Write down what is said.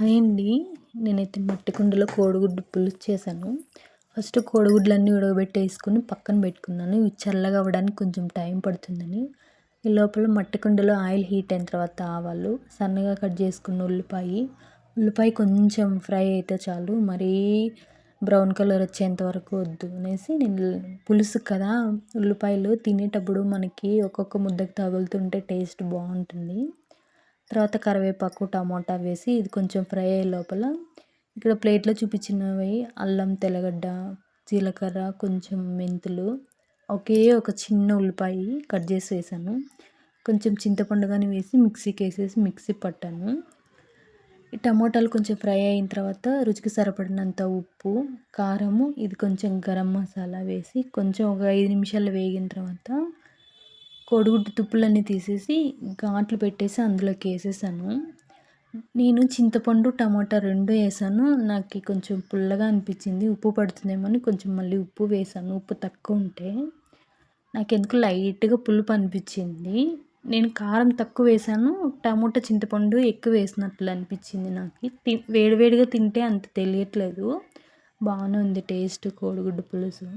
Hi అండి. నేనైతే మట్టి కుండలో కోడిగుడ్డు పులుసు చేశాను. ఫస్ట్ కోడిగుడ్లన్నీ ఉడకబెట్టేసుకుని పక్కన పెట్టుకున్నాను. ఇవి చల్లగా అవ్వడానికి కొంచెం టైం పడుతుందని. ఈ లోపల మట్టి కుండలో ఆయిల్ హీట్ అయిన తర్వాత ఆవాలు సన్నగా కట్ చేసుకున్న ఉల్లిపాయ. ఉల్లిపాయ కొంచెం ఫ్రై అయితే చాలు. మరీ బ్రౌన్ కలర్ వచ్చేంత వరకు వద్దు అనేసి నేను పులుసు కదా ఉల్లిపాయలు తినేటప్పుడు మనకి ఒక్కొక్క ముద్దకు తగులుతుంటే టేస్ట్ బాగుంటుంది. తర్వాత కరివేపాకు టమోటా వేసి ఇది కొంచెం ఫ్రై అయ్యే లోపల ఇక్కడ ప్లేట్లో చూపించినవి అల్లం తెల్లగడ్డ జీలకర్ర కొంచెం మెంతులు ఒకే ఒక చిన్న ఉల్లిపాయ కట్ చేసి వేసాను. కొంచెం చింతపండు కానీ వేసి మిక్సీకి వేసేసి మిక్సీ పట్టాను. ఈ టమోటాలు కొంచెం ఫ్రై అయిన తర్వాత రుచికి సరిపడినంత ఉప్పు కారము ఇది కొంచెం గరం మసాలా వేసి కొంచెం ఒక ఐదు నిమిషాలు వేగిన తర్వాత కోడిగుడ్డు తుప్పులన్నీ తీసేసి ఘాట్లు పెట్టేసి అందులోకి వేసేసాను. నేను చింతపండు టమాటా రెండు వేసాను. నాకు కొంచెం పుల్లగా అనిపించింది. ఉప్పు పడుతుందేమో అని కొంచెం మళ్ళీ ఉప్పు వేసాను. ఉప్పు తక్కువ ఉంటే నాకు ఎందుకు లైట్గా పులుపు అనిపించింది. నేను కారం తక్కువ వేసాను. టమోటా చింతపండు ఎక్కువ వేసినట్లు అనిపించింది నాకు. తి వేడివేడిగా తింటే అంత తెలియట్లేదు. బాగానే ఉంది టేస్ట్ కోడిగుడ్డు పులుసు.